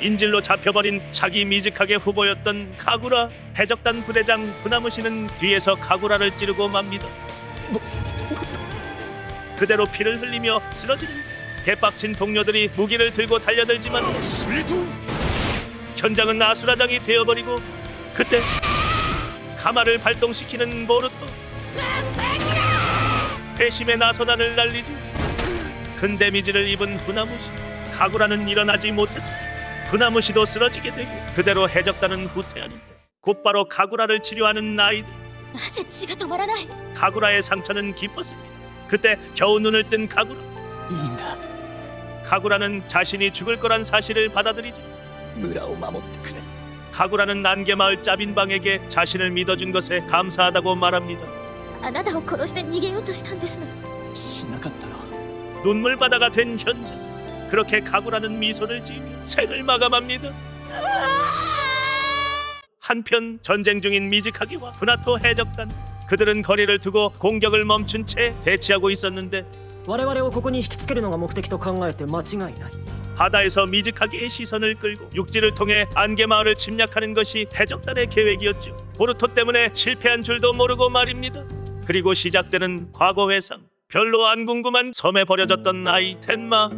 인질로 잡혀버린 자기 미직하게 후보였던 카구라 해적단 부대장 후나무시는 뒤에서 카구라를 찌르고 맙니다. 그대로 피를 흘리며 쓰러지는 개빡친 동료들이 무기를 들고 달려들지만 현장은 아수라장이 되어버리고 그때 가마를 발동시키는 보르토 배심의 나선안을 날리죠 큰 데미지를 입은 후나무시 카구라는 일어나지 못했습니다 후나무시도 쓰러지게 되고 그대로 해적단은 후퇴하는데 곧바로 카구라를 치료하는 아이들 なぜ血が止まらない 카구라의 상처는 깊었습니다 그때 겨우 눈을 뜬 카구라 いいんだ 카구라는 자신이 죽을 거란 사실을 받아들이죠 村を守ってくれ 카구라는 난개마을 짜빈방에게 자신을 믿어준 것에 감사하다고 말합니다 あなたを殺して逃げようとしたんですのしなかったら 눈물바다가 된 현장 그렇게 카구라는 미소를 지으며 생을 마감합니다 한편 전쟁 중인 미즈카기와 후나토 해적단 그들은 거리를 두고 공격을 멈춘 채 대치하고 있었는데 我々をここに引きつけるのが目的と考えて間違いない 바다에서 미즈카기의 시선을 끌고 육지를 통해 안개마을을 침략하는 것이 해적단의 계획이었죠. 보르토 때문에 실패한 줄도 모르고 말입니다. 그리고 시작되는 과거 회상. 별로 안 궁금한 섬에 버려졌던 아이 텐마.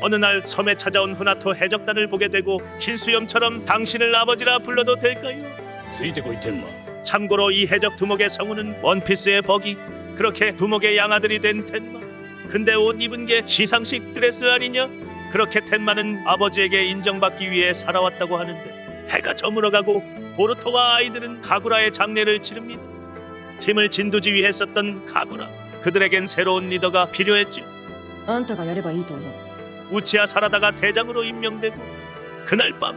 어느 날 섬에 찾아온 후나토 해적단을 보게 되고 흰수염처럼 당신을 아버지라 불러도 될까요? ついてこい天馬 참고로 이 해적 두목의 성우는 원피스의 버기 그렇게 두목의 양아들이 된 텐마 근데 옷 입은 게 시상식 드레스 아니냐 그렇게 텐마는 아버지에게 인정받기 위해 살아왔다고 하는데 해가 저물어가고 보르토와 아이들은 가구라의 장례를 치릅니다 팀을 진두지휘 했었던 가구라 그들에겐 새로운 리더가 필요했죠 あんたがやればいいと思う 우치아 사라다가 대장으로 임명되고 그날 밤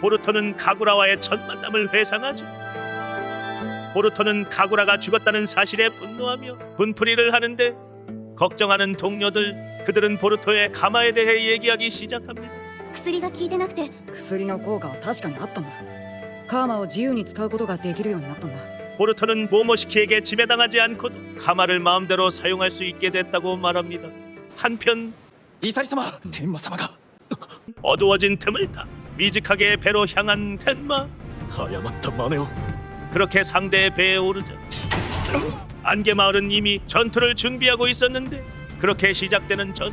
보르토는 카구라와의 첫 만남을 회상하죠. 보르토는 카구라가 죽었다는 사실에 분노하며 분풀이를 하는데 걱정하는 동료들 그들은 보르토의 가마에 대해 얘기하기 시작합니다. 薬が効いてなくて薬の効果は確かにあったんだカーマを自由に使うことができるようになったんだ 보르토는 모모시키에게 지배당하지 않고도 가마를 마음대로 사용할 수 있게 됐다고 말합니다. 한편 イサリ様天馬様が 어두워진 틈을 타 미직하게 배로 향한 텐마 誤った真似を 그렇게 상대의 배에 오르자 안개마을은 이미 전투를 준비하고 있었는데 그렇게 시작되는 전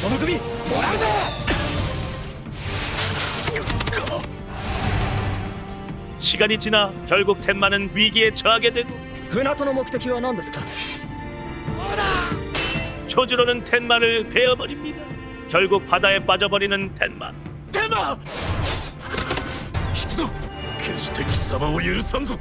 その首もらうぜ 시간이 지나 결국 텐마는 위기에 처하게 되고 船戸の目的は何ですか 조주로는 텐마를 베어버립니다 결국 바다에 빠져버리는 텐마 天馬引くぞ決して貴様を許さんぞ